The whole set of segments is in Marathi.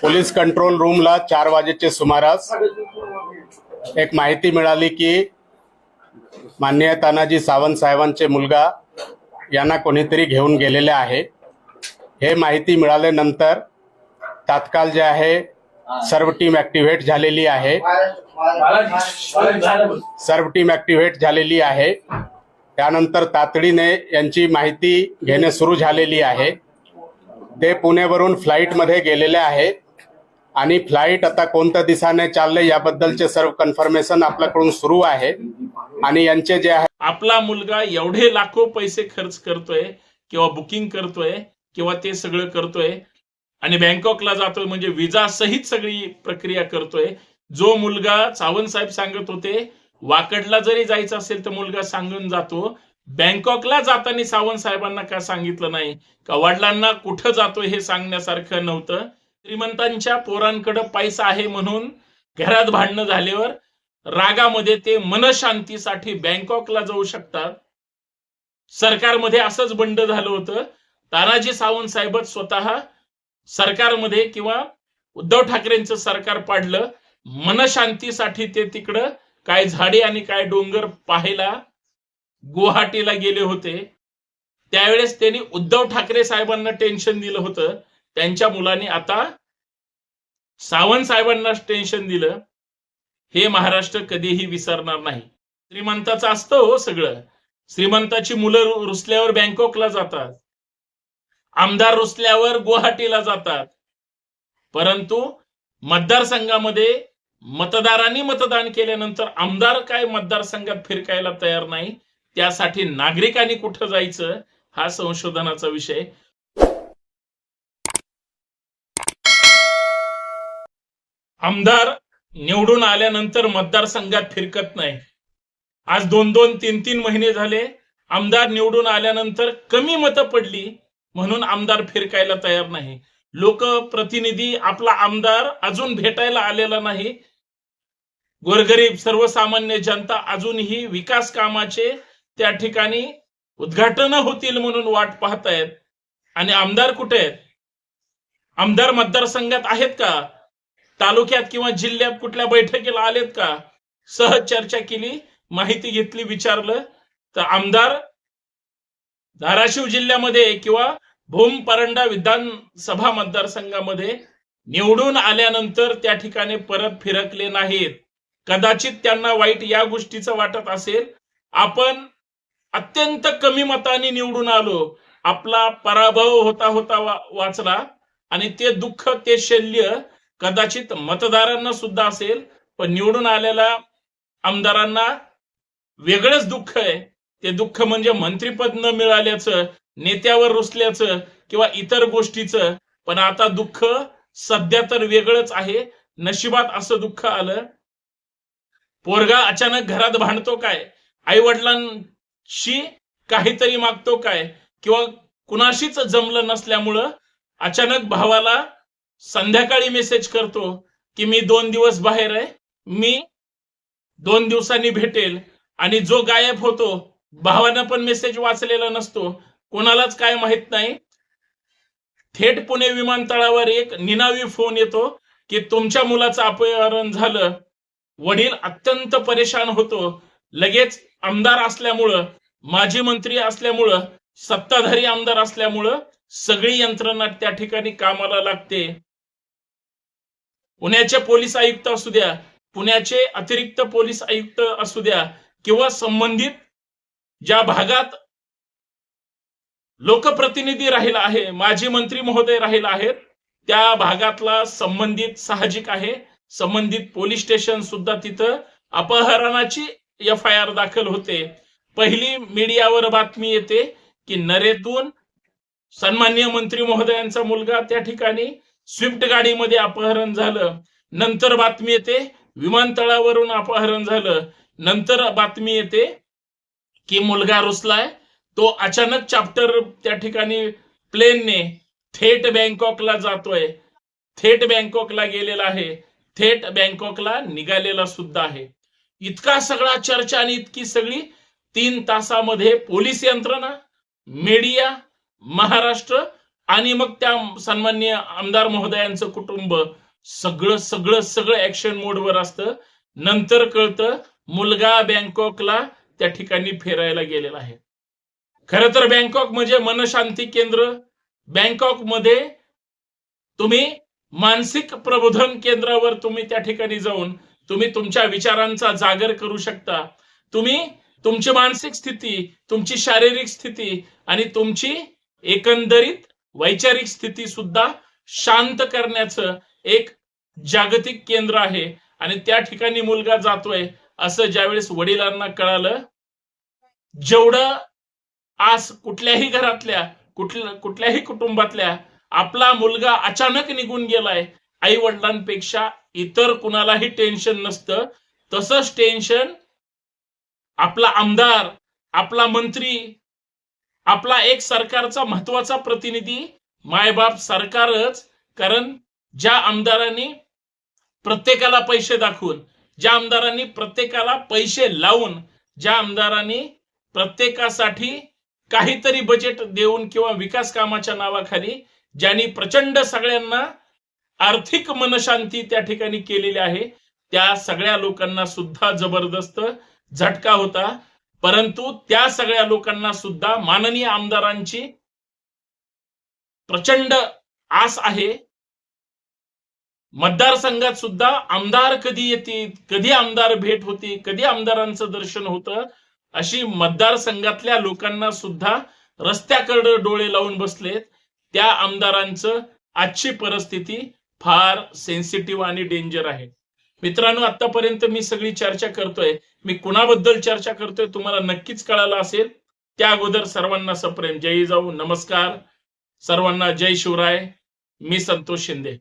पोलीस कंट्रोल रूमला चार वाजेचे सुमारास एक माहिती मिळाली की माननीय तानाजी सावंत साहेबांचे मुलगा यांना कोणीतरी घेऊन गेलेले आहे. हे माहिती मिळाल्यानंतर तात्काळ जे आहे सर्व टीम ऍक्टिव्हेट झालेली आहे. सर्व टीम ऍक्टिव्हेट झालेली आहे. त्यानंतर तातडीने यांची माहिती घेणे सुरू झालेली आहे. ते पुणेवरून फ्लाईटमध्ये गेलेले आहे. आणि फ्लाईट आता कोणत्या दिशाने चालले याबद्दलचे सर्व कन्फर्मेशन आपल्याकडून सुरू आहे. आणि यांचे जे आहे आपला मुलगा एवढे लाखो पैसे खर्च करतोय किंवा बुकिंग करतोय किंवा ते सगळं करतोय आणि बँकॉकला जातोय म्हणजे विजा सहित सगळी प्रक्रिया करतोय जो मुलगा सावंत साहेब सांगत होते वाकडला जरी जायचं असेल तर मुलगा सांगून जातो बँकॉकला जाताना सावंत साहेबांना का सांगितलं नाही? का वडिलांना कुठं जातोय हे सांगण्यासारखं नव्हतं? श्रीमंतांच्या पोरांकडे पैसा आहे म्हणून घरात भांडणं झाल्यावर रागामध्ये ते मनशांतीसाठी बँकॉकला जाऊ शकतात. सरकारमध्ये असंच बंड झालं होतं. तानाजी सावंत साहेब स्वतः सरकारमध्ये किंवा उद्धव ठाकरेंचं सरकार पाडलं. मनशांतीसाठी ते तिकडं काय झाडे आणि काय डोंगर पाहायला गुवाहाटीला गेले होते. त्यावेळेस त्यांनी उद्धव ठाकरे साहेबांना टेन्शन दिलं होतं. त्यांच्या मुलांनी आता सावंत साहेबांना टेन्शन दिलं. हे महाराष्ट्र कधीही विसरणार नाही. श्रीमंताचं असतं हो सगळं. श्रीमंताची मुलं रुसल्यावर बँकॉकला जातात. आमदार रुसल्यावर गुवाहाटीला जातात. परंतु मतदारसंघामध्ये मतदारांनी मतदान केल्यानंतर आमदार काय मतदारसंघात फिरकायला तयार नाही? त्यासाठी नागरिकांनी कुठं जायचं हा संशोधनाचा विषय. आमदार निवडून आल्यानंतर मतदारसंघात फिरकत नाही. आज दोन दोन तीन तीन महिने झाले. आमदार निवडून आल्यानंतर कमी मतं पडली म्हणून आमदार फिरकायला तयार नाही. लोकप्रतिनिधी आपला आमदार अजून भेटायला आलेला नाही. गोरगरीब सर्वसामान्य जनता अजूनही विकास कामाचे त्या ठिकाणी उद्घाटन होतील म्हणून वाट पाहतायत. आणि आमदार कुठे आहेत? आमदार मतदारसंघात आहेत का? तालुक्यात किंवा जिल्ह्यात कुठल्या बैठकीला आलेत का? सहज चर्चा केली माहिती घेतली विचारलं. तर आमदार धाराशिव जिल्ह्यामध्ये किंवा भूम परंडा विधानसभा मतदारसंघामध्ये निवडून आल्यानंतर त्या ठिकाणी परत फिरकले नाहीत. कदाचित त्यांना वाईट या गोष्टीचं वाटत असेल. आपण अत्यंत कमी मताने निवडून आलो. आपला पराभव होता होता वा- वाचला आणि ते दुःख ते शल्य कदाचित मतदारांना सुद्धा असेल पण निवडून आलेल्या आमदारांना वेगळंच दुःख आहे. ते दुःख म्हणजे मंत्रीपद न मिळाल्याचं नेत्यावर रुसल्याचं किंवा इतर गोष्टीचं पण आता दुःख सध्या तर वेगळंच आहे. नशिबात असं दुःख आलं. पोरगा अचानक घरात भांडतो काय? आई वडिलां शी काहीतरी मागतो काय? किंवा कुणाशीच जमलं नसल्यामुळं अचानक भावाला संध्याकाळी मेसेज करतो की मी दोन दिवस बाहेर आहे मी दोन दिवसांनी भेटेल आणि जो गायब होतो भावानं पण मेसेज वाचलेला नसतो. कोणालाच काय माहीत नाही. थेट पुणे विमानतळावर एक निनावी फोन येतो की तुमच्या मुलाचं अपहरण झालं. वडील अत्यंत परेशान होतो. लगेच आमदार असल्यामुळं माजी मंत्री असल्यामुळं सत्ताधारी आमदार असल्यामुळं सगळी यंत्रणा त्या ठिकाणी कामाला लागते. पुण्याचे पोलीस आयुक्त असू द्या पुण्याचे अतिरिक्त पोलीस आयुक्त असू द्या किंवा संबंधित ज्या भागात लोकप्रतिनिधी राहिला आहे माजी मंत्री महोदय राहिला आहेत त्या भागातला संबंधित साहजिक आहे. संबंधित पोलीस स्टेशन सुद्धा तिथं अपहरणाची एफ आय आर दाखल होते. पहिली मीडियावर बातमी येते की नरेतून सन्मान्य मंत्री महोदयांचा मुलगा त्या ठिकाणी स्विफ्ट गाडीमध्ये अपहरण झालं. नंतर बातमी येते विमानतळावरून अपहरण झालं. नंतर बातमी येते की मुलगा रुसलाय. तो अचानक चाप्टर त्या ठिकाणी प्लेनने थेट बँकॉकला जातोय. थेट बँकॉकला गेलेला आहे. थेट बँकॉकला निघालेला सुद्धा आहे. इतका सगळा चर्चा आणि इतकी सगळी तीन तासामध्ये पोलीस यंत्रणा मीडिया महाराष्ट्र आणि मग त्या सन्मान्य आमदार महोदयांचं कुटुंब सगळं सगळं सगळं ऍक्शन मोडवर असतं. नंतर कळतं मुलगा बँकॉकला त्या ठिकाणी फिरायला गेलेला आहे. खर तर बँकॉक म्हणजे मनशांती केंद्र. बँकॉकमध्ये तुम्ही मानसिक प्रबोधन केंद्रावर तुम्ही त्या ठिकाणी जाऊन तुम्ही तुमच्या विचारांचा जागर करू शकता. तुम्ही तुमची मानसिक स्थिती तुमची शारीरिक स्थिती आणि तुमची एकंदरीत वैचारिक स्थिती सुद्धा शांत करण्याचं एक जागतिक केंद्र आहे आणि त्या ठिकाणी मुलगा जातोय असं ज्यावेळेस वडिलांना कळालं जेवढं आज कुठल्याही घरातल्या कुठल्या कुठल्याही कुटुंबातल्या आपला मुलगा अचानक निघून गेलाय आई वडिलांपेक्षा इतर कुणालाही टेन्शन नसतं. तसंच टेन्शन आपला आमदार आपला मंत्री आपला एक सरकारचा महत्त्वाचा प्रतिनिधी मायबाप सरकारच. कारण ज्या आमदारांनी प्रत्येकाला पैसे दाखवून ज्या आमदारांनी प्रत्येकाला पैसे लावून ज्या आमदारांनी प्रत्येकासाठी काहीतरी बजेट देऊन किंवा विकास कामाच्या नावाखाली ज्यांनी प्रचंड सगळ्यांना आर्थिक मनशांती त्या ठिकाणी केलेली आहे. त्या सगळ्या लोकांना सुद्धा जबरदस्त झटका होता. परंतु त्या सगळ्या लोकांना सुद्धा माननीय आमदारांची प्रचंड आस आहे. मतदारसंघात सुद्धा आमदार कधी येतील कधी आमदार भेट होती कधी आमदारांचं दर्शन होतं अशी मतदारसंघातल्या लोकांना सुद्धा रस्त्याकडे डोळे लावून बसलेत. त्या आमदारांचं आजची परिस्थिती फार सेन्सिटिव्ह आणि डेंजर आहे. मित्रांनो आतापर्यंत मी सगळी चर्चा करतोय. मी कुणाबद्दल चर्चा करतोय तुम्हाला नक्कीच कळालं असेल. त्या अगोदर सर्वांना सप्रेम. जय जाऊ. नमस्कार. सर्वांना जय शिवराय. मी संतोष शिंदे.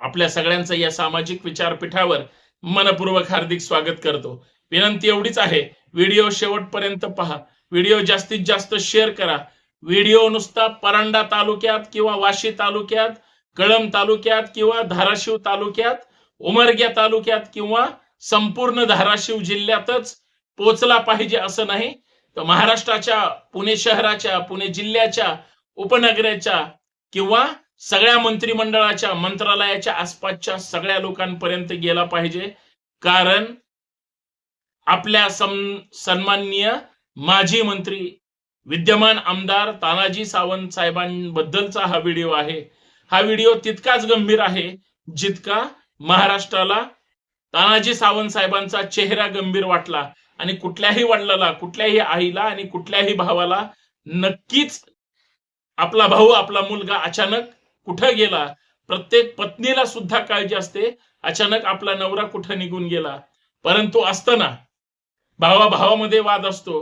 आपल्या सगळ्यांचं या सामाजिक विचारपीठावर मनपूर्वक हार्दिक स्वागत करतो. विनंती एवढीच आहे व्हिडिओ शेवटपर्यंत पहा. व्हिडिओ जास्तीत जास्त शेअर करा. व्हिडिओ नुसता परांडा तालुक्यात किंवा वाशी तालुक्यात कळम तालुक्यात किंवा धाराशिव तालुक्यात उमरग्या तालुक्यात किंवा संपूर्ण धाराशिव जिल्ह्यातच पोचला पाहिजे असं नाही. तर महाराष्ट्राच्या पुणे शहराच्या पुणे जिल्ह्याच्या उपनगराच्या किंवा सगळ्या मंत्रिमंडळाच्या मंत्रालयाच्या आसपासच्या सगळ्या लोकांपर्यंत गेला पाहिजे. कारण आपल्या सन्माननीय माजी मंत्री विद्यमान आमदार तानाजी सावंत साहेबांबद्दलचा हा व्हिडिओ आहे. हा व्हिडिओ तितकाच गंभीर आहे जितका महाराष्ट्राला तानाजी सावंत साहेबांचा चेहरा गंभीर वाटला. आणि कुठल्याही वडिलाला कुठल्याही आईला आणि कुठल्याही भावाला नक्कीच आपला भाऊ आपला मुलगा अचानक कुठं गेला? प्रत्येक पत्नीला सुद्धा काळजी असते अचानक आपला नवरा कुठं निघून गेला? परंतु असताना भावा भावामध्ये वाद असतो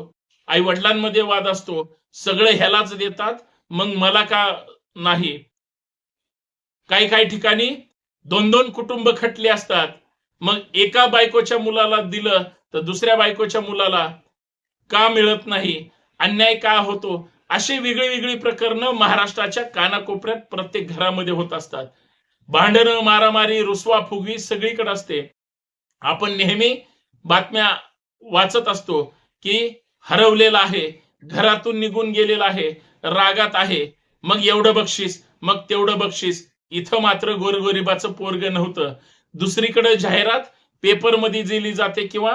आई वडिलांमध्ये वाद असतो सगळं ह्यालाच देतात मग मला का नाही? काही काही ठिकाणी दोन दोन कुटुंब खटले असतात. मग एका बायकोच्या मुलाला दिलं तर दुसऱ्या बायकोच्या मुलाला का मिळत नाही? अन्याय का होतो? अशी वेगळी वेगळी प्रकरणं महाराष्ट्राच्या कानाकोपऱ्यात प्रत्येक घरामध्ये होत असतात. भांडणं मारामारी रुसवा फुगवी सगळीकडे असते. आपण नेहमी बातम्या वाचत असतो की हरवलेला आहे घरातून निघून गेलेला आहे रागात आहे. मग एवढं बक्षीस मग तेवढं बक्षीस इथं मात्र गोरगरिबाचं पोरग नव्हतं. दुसरीकडे जाहिरात पेपरमध्ये दिली जाते किंवा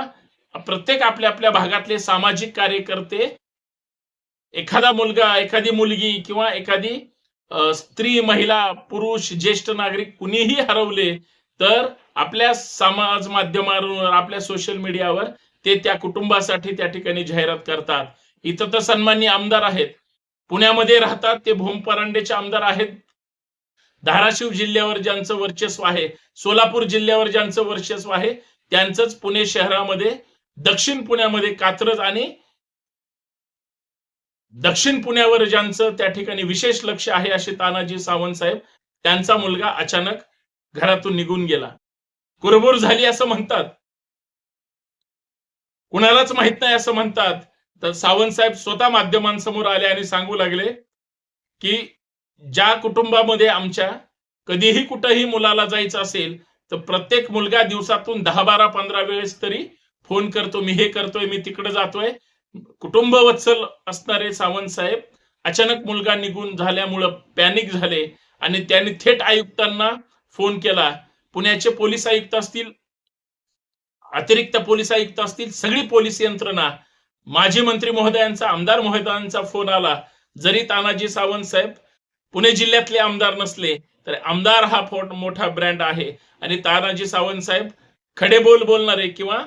प्रत्येक आपल्या आपल्या भागातले सामाजिक कार्यकर्ते एखादा मुलगा एखादी मुलगी किंवा एखादी स्त्री महिला पुरुष ज्येष्ठ नागरिक कुणीही हरवले तर आपल्या समाज माध्यमावर आपल्या सोशल मीडियावर ते त्या कुटुंबासाठी त्या ठिकाणी जाहिरात करतात. इथं तर सन्मान्य आमदार आहेत. पुण्यामध्ये राहतात ते भोम परांडेचे आमदार आहेत. धाराशिव जिल्ह्यावर ज्यांचं वर्चस्व आहे सोलापूर जिल्ह्यावर ज्यांचं वर्चस्व आहे त्यांचंच पुणे शहरामध्ये दक्षिण पुण्यामध्ये कात्रज आणि दक्षिण पुण्यावर ज्यांचं त्या ठिकाणी विशेष लक्ष आहे असे तानाजी सावंत साहेब त्यांचा मुलगा अचानक घरातून निघून गेला. कुरबुर झाली असं म्हणतात. कुणालाच माहीत नाही असं म्हणतात. तर सावंत साहेब स्वतः माध्यमांसमोर आले आणि सांगू लागले की ज्या कुटुंबामध्ये आमच्या कधीही कुठंही मुलाला जायचं असेल तर प्रत्येक मुलगा दिवसातून दहा बारा पंधरा वेळेस तरी फोन करतो मी हे करतोय मी तिकडे जातोय. कुटुंब वत्सल असणारे सावंत साहेब अचानक मुलगा निघून झाल्यामुळं पॅनिक झाले आणि त्यांनी थेट आयुक्तांना फोन केला. पुण्याचे पोलीस आयुक्त असतील अतिरिक्त पोलीस आयुक्त असतील सगळी पोलीस यंत्रणा. माजी मंत्री महोदयांचा आमदार महोदयांचा फोन आला. जरी तानाजी सावंत साहेब पुणे जिल्ह्यातले आमदार नसले तर आमदार हा फोट मोठा ब्रँड आहे. आणि तानाजी सावंत साहेब खडे बोल बोलणारे किंवा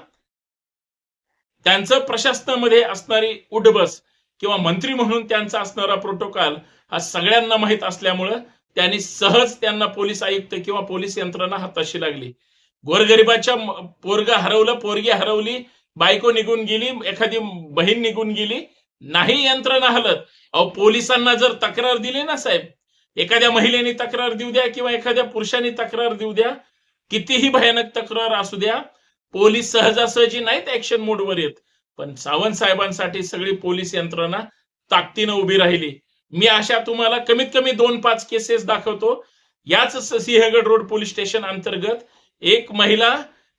त्यांचं प्रशासनामध्ये असणारी उडबस किंवा मंत्री म्हणून त्यांचा असणारा प्रोटोकॉल हा सगळ्यांना माहीत असल्यामुळं त्यांनी सहज त्यांना पोलीस आयुक्त किंवा पोलीस यंत्रणा हाताशी लागली. गोरगरिबाच्या पोरगा हरवलं पोरगी हरवली बायको निघून गेली एखादी बहीण निघून गेली नाही यंत्रणा हलत. अहो पोलिसांना जर तक्रार दिली ना साहेब एखाद्या महिलेने तक्रार देऊ द्या किंवा एखाद्या पुरुषाने तक्रार देऊ द्या कितीही भयानक तक्रार असू द्या पोलीस सहजासहजी नाहीत ऍक्शन मोडवर येत. पण सावंत साहेबांसाठी सगळी पोलीस यंत्रणा ताकदीनं उभी राहिली. मी अशा तुम्हाला कमीत कमी दोन पाच केसेस दाखवतो. याच सिंहगड रोड पोलीस स्टेशन अंतर्गत एक महिला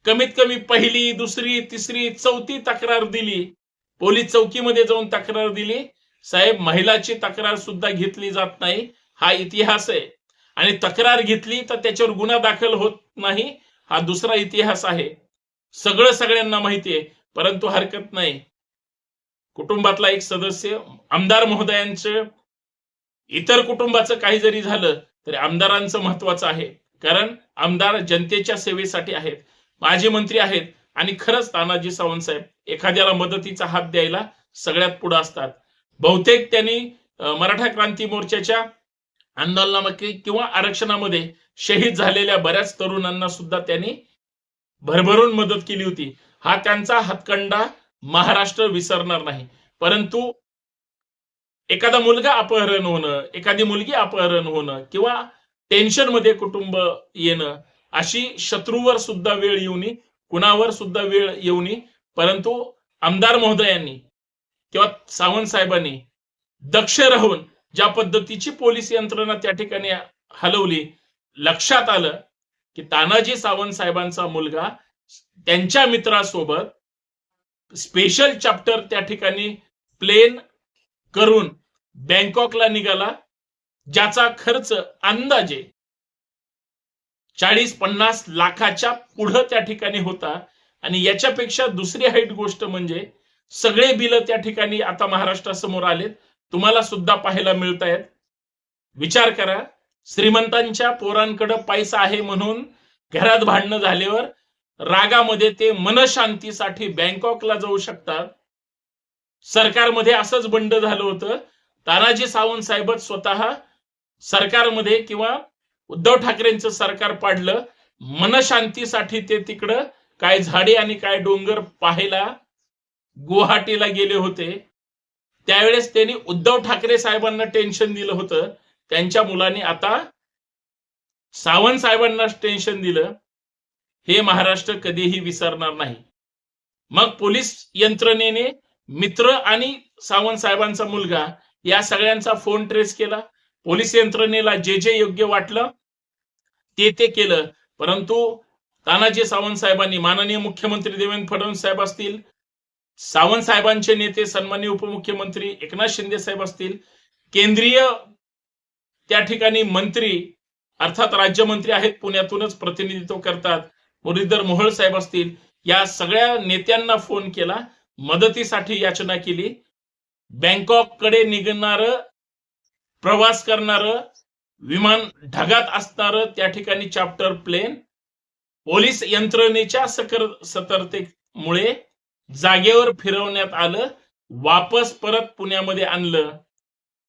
कमीत कमी पहिली दुसरी तिसरी चौथी तक्रार दिली. पोलीस चौकीमध्ये जाऊन तक्रार दिली. साहेब महिलाची तक्रार सुद्धा घेतली जात नाही. हा इतिहास आहे. आणि तक्रार घेतली तर त्याच्यावर गुन्हा दाखल होत नाही. हा दुसरा इतिहास आहे. सगळं सगळ्यांना माहिती आहे परंतु हरकत नाही. कुटुंबातला एक सदस्य आमदार महोदयांचं इतर कुटुंबाचं काही जरी झालं तरी आमदारांचं महत्वाचं आहे. कारण आमदार जनतेच्या सेवेसाठी आहेत. माजी मंत्री आहेत. आणि खरंच तानाजी सावंत साहेब एखाद्याला मदतीचा हात द्यायला सगळ्यात पुढे असतात. बहुतेक त्यांनी मराठा क्रांती मोर्चाच्या आंदोलनामध्ये किंवा आरक्षणामध्ये शहीद झालेल्या बऱ्याच तरुणांना सुद्धा त्यांनी भरभरून मदत केली होती. हा त्यांचा हातकंडा महाराष्ट्र विसरणार नाही. परंतु एखादा मुलगा अपहरण होणं एखादी मुलगी अपहरण होणं किंवा टेन्शनमध्ये कुटुंब येणं अशी शत्रूवर सुद्धा वेळ येऊन कुणावर सुद्धा वेळ येऊनी परंतु आमदार महोदयांनी किंवा सावंत साहेबांनी दक्ष राहून ज्या पद्धतीची पोलीस यंत्रणा त्या ठिकाणी हलवली लक्षात आलं की तानाजी सावंत साहेबांचा मुलगा त्यांच्या मित्रासोबत स्पेशल चॅप्टर त्या ठिकाणी प्लेन करून बँकॉकला निघाला ज्याचा खर्च अंदाजे चाळीस पन्नास लाखाच्या पुढं त्या ठिकाणी होता. आणि याच्यापेक्षा दुसरी हाईट गोष्ट म्हणजे सगळे बिल त्या ठिकाणी आता महाराष्ट्रासमोर आलेत. तुम्हाला सुद्धा पाहायला मिळत आहेत विचार करा. श्रीमंतांच्या पोरांकडे पैसा आहे म्हणून घरात भांडणं झाल्यावर रागामध्ये ते मनशांतीसाठी बँकॉकला जाऊ शकतात. सरकारमध्ये असंच बंड झालं होतं. तानाजी सावंत साहेब स्वतः सरकारमध्ये किंवा उद्धव ठाकरेंचं सरकार पाडलं मनशांतीसाठी ते तिकडं काय झाडे आणि काय डोंगर पाहायला गुवाहाटीला गेले होते. त्यावेळेस त्यांनी उद्धव ठाकरे साहेबांना टेन्शन दिलं होतं. त्यांच्या मुलांनी आता सावंत साहेबांना टेन्शन दिलं. हे महाराष्ट्र कधीही विसरणार नाही. मग पोलीस यंत्रणेने मित्र आणि सावंत साहेबांचा मुलगा या सगळ्यांचा फोन ट्रेस केला. पोलीस यंत्रणेला जे जे योग्य वाटलं ते ते केलं. परंतु तानाजी सावंत साहेबांनी माननीय मुख्यमंत्री देवेंद्र फडणवीस साहेब असतील सावंत साहेबांचे नेते सन्माननीय उपमुख्यमंत्री एकनाथ शिंदे साहेब असतील केंद्रीय त्या ठिकाणी मंत्री अर्थात राज्यमंत्री आहेत पुण्यातूनच प्रतिनिधित्व करतात मुरलीधर मोहोळ साहेब असतील या सगळ्या नेत्यांना फोन केला मदतीसाठी याचना केली. बँकॉककडे निघणार प्रवास करणार विमान ढगात असणार त्या ठिकाणी चॅप्टर प्लेन पोलीस यंत्रणेच्या सकर सतर्कतेमुळे जागेवर फिरवण्यात आलं वापस परत पुण्यामध्ये आणलं.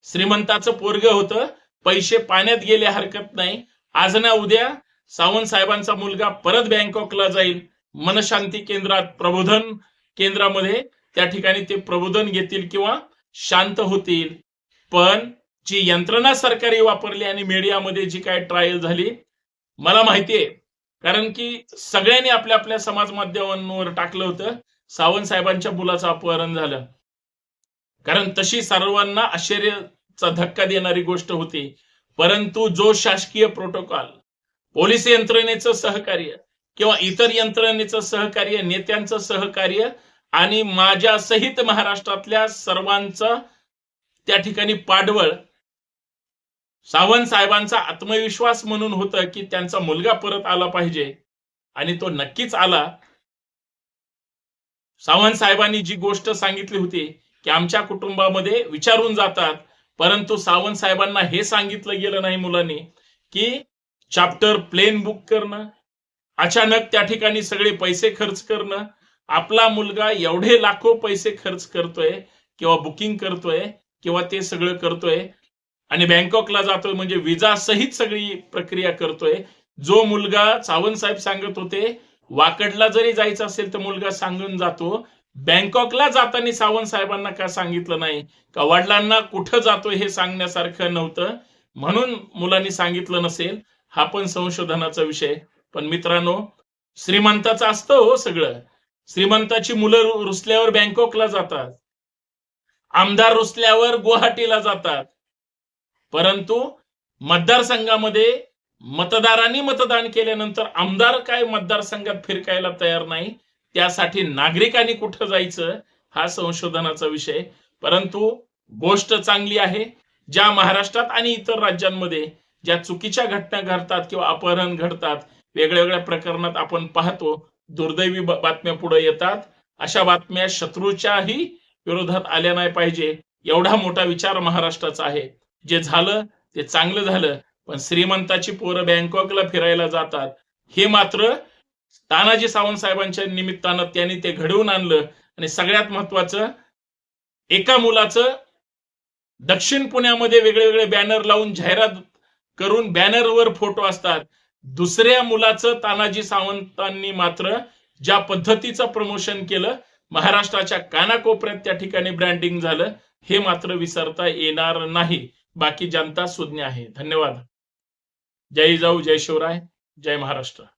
श्रीमंताचं पोरग होतं पैसे पाण्यात गेले हरकत नाही. आज ना उद्या सावंत साहेबांचा मुलगा परत बँकॉकला जाईल. मनशांती केंद्रात प्रबोधन केंद्रामध्ये त्या ठिकाणी ते प्रबोधन घेतील किंवा शांत होतील. पण जी यंत्रणा सरकारी वापरली आणि मीडियामध्ये जी काय ट्रायल झाली मला माहिती आहे कारण की सगळ्यांनी आपल्या आपल्या समाज माध्यमांवर टाकलं होतं. सावंत साहेबांच्या मुलाचं अपहरण झालं. कारण तशी सर्वांना आश्चर्याचा धक्का देणारी गोष्ट होती. परंतु जो शासकीय प्रोटोकॉल पोलीस यंत्रणेचं सहकार्य किंवा इतर यंत्रणेचं सहकार्य नेत्यांचं सहकार्य आणि माझ्या सहित महाराष्ट्रातल्या सर्वांचा त्या ठिकाणी पाडवळ सावंत साहेबांचा आत्मविश्वास म्हणून होतं की त्यांचा मुलगा परत आला पाहिजे. आणि तो नक्कीच आला. सावंत साहेबांनी जी गोष्ट सांगितली होती की आमच्या कुटुंबामध्ये विचारून जातात. परंतु सावंत साहेबांना हे सांगितलं गेलं नाही मुलांनी की चॅप्टर प्लेन बुक करणं अचानक त्या ठिकाणी सगळे पैसे खर्च करणं आपला मुलगा एवढे लाखो पैसे खर्च करतोय किंवा बुकिंग करतोय किंवा ते सगळं करतोय आणि बँकॉकला जातोय म्हणजे विजा सहित सगळी प्रक्रिया करतोय. जो मुलगा सावंत साहेब सांगत होते वाकडला जरी जायचं असेल तर मुलगा सांगून जातो. बँकॉकला जाताना सावंत साहेबांना का सांगितलं नाही? का वडिलांना कुठं जातोय हे सांगण्यासारखं नव्हतं. म्हणून मुलांनी सांगितलं नसेल. हा पण संशोधनाचा विषय. पण मित्रांनो श्रीमंताचं असतं हो सगळं. श्रीमंताची मुलं रुसल्यावर बँकॉकला जातात. आमदार रुसल्यावर गुवाहाटीला जातात. परंतु मतदारसंघामध्ये मतदारांनी मतदान केल्यानंतर आमदार काय मतदारसंघात फिरकायला तयार नाही त्यासाठी नागरिकांनी कुठं जायचं हा संशोधनाचा विषय. परंतु गोष्ट चांगली आहे ज्या महाराष्ट्रात आणि इतर राज्यांमध्ये ज्या चुकीच्या घटना घडतात किंवा अपहरण घडतात वेगळ्या वेगळ्या प्रकरणात आपण पाहतो दुर्दैवी बातम्या पुढे येतात. अशा बातम्या शत्रूच्याही विरोधात आल्या नाही पाहिजे एवढा मोठा विचार महाराष्ट्राचा आहे. जे झालं ते चांगलं झालं पण श्रीमंताची पोरं बँकॉकला फिरायला जातात. हे मात्र तानाजी सावंत साहेबांच्या निमित्तानं त्यांनी ते घडवून आणलं आणि सगळ्यात महत्वाचं एका मुलाचं दक्षिण पुण्यामध्ये वेगळे वेगळे बॅनर लावून जाहिरात करून बॅनरवर फोटो असतात. दुसऱ्या मुलाचं तानाजी सावंतांनी मात्र ज्या पद्धतीचं प्रमोशन केलं महाराष्ट्राच्या कानाकोपऱ्यात त्या ठिकाणी ब्रँडिंग झालं हे मात्र विसरता येणार नाही. बाकी जनता सुज्ञ आहे. धन्यवाद. जय जाऊ जय शिवराय जय महाराष्ट्र.